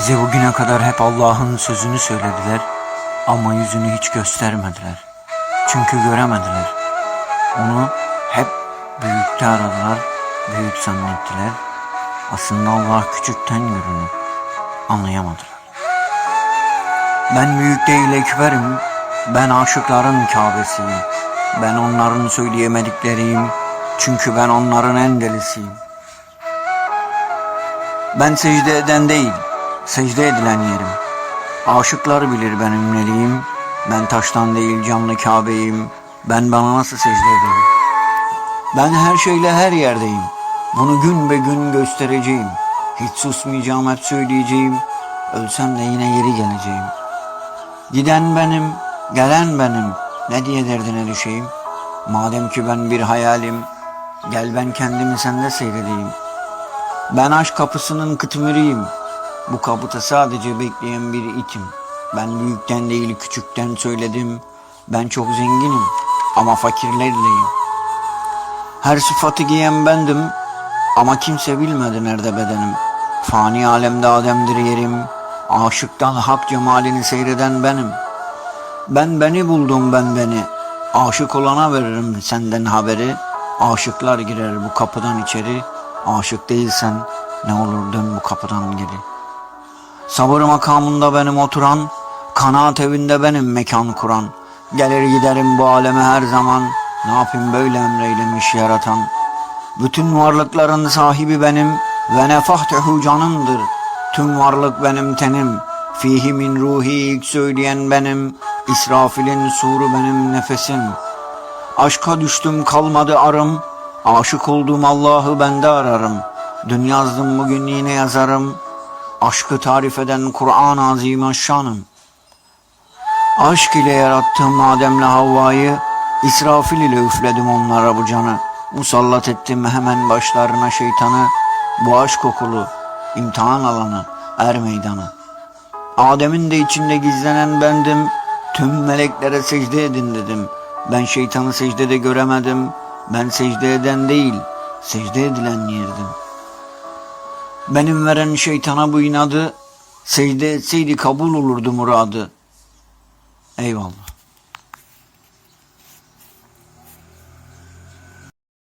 Bize bugüne kadar hep Allah'ın sözünü söylediler ama yüzünü hiç göstermediler. Çünkü göremediler. Onu hep büyükte aradılar, büyük zannettiler. Aslında Allah küçükten görünür. Anlayamadılar. Ben büyük değil ekberim, ben aşıkların Kabe'siyim. Ben onların söyleyemedikleriyim, çünkü ben onların en delisiyim. Ben secde eden değil, secde edilen yerim. Aşıklar bilir benim neliyim. Ben taştan değil canlı Kabe'yim. Ben bana nasıl secde ederim? Ben her şeyle her yerdeyim. Bunu gün be gün göstereceğim. Hiç susmayacağım, hep söyleyeceğim. Ölsem de yine geri geleceğim. Giden benim, gelen benim. Ne diye derdine düşeyim? Madem ki ben bir hayalim, gel ben kendimi sende seyredeyim. Ben aşk kapısının kıtmırıyım. Bu kapıda sadece bekleyen bir itim. Ben büyükten değil küçükten söyledim. Ben çok zenginim ama fakirlerleyim. Her sıfatı giyen bendim ama kimse bilmedi nerede bedenim. Fani alemde Adem'dir yerim. Aşıktan hak cemalini seyreden benim. Ben beni buldum ben beni. Aşık olana veririm senden haberi. Aşıklar girer bu kapıdan içeri. Aşık değilsen ne olur dön bu kapıdan geri. Sabır makamında benim oturan, kanaat evinde benim mekan kuran. Gelir giderim bu aleme her zaman, ne yapayım böyle emreylemiş yaratan. Bütün varlıkların sahibi benim ve nefahtuhu canımdır. Tüm varlık benim tenim, fihi min ruhi ilk söyleyen benim, İsrafil'in suru benim nefesim. Aşka düştüm kalmadı arım, aşık olduğum Allah'ı bende ararım. Dün yazdım bugün yine yazarım, aşkı tarif eden Kur'an-ı Azimüşşan'ım. Aşk ile yarattım Adem'le Havva'yı, İsrafil ile üfledim onlara bu canı. Musallat ettim hemen başlarına şeytanı, bu aşk okulu, imtihan alanı, er meydanı. Adem'in de içinde gizlenen bendim, tüm meleklere secde edin dedim. Ben şeytanı secdede göremedim, ben secde eden değil, secde edilen yerdim. Benim veren şeytana bu inadı, secde etseydi kabul olurdu muradı. Eyvallah.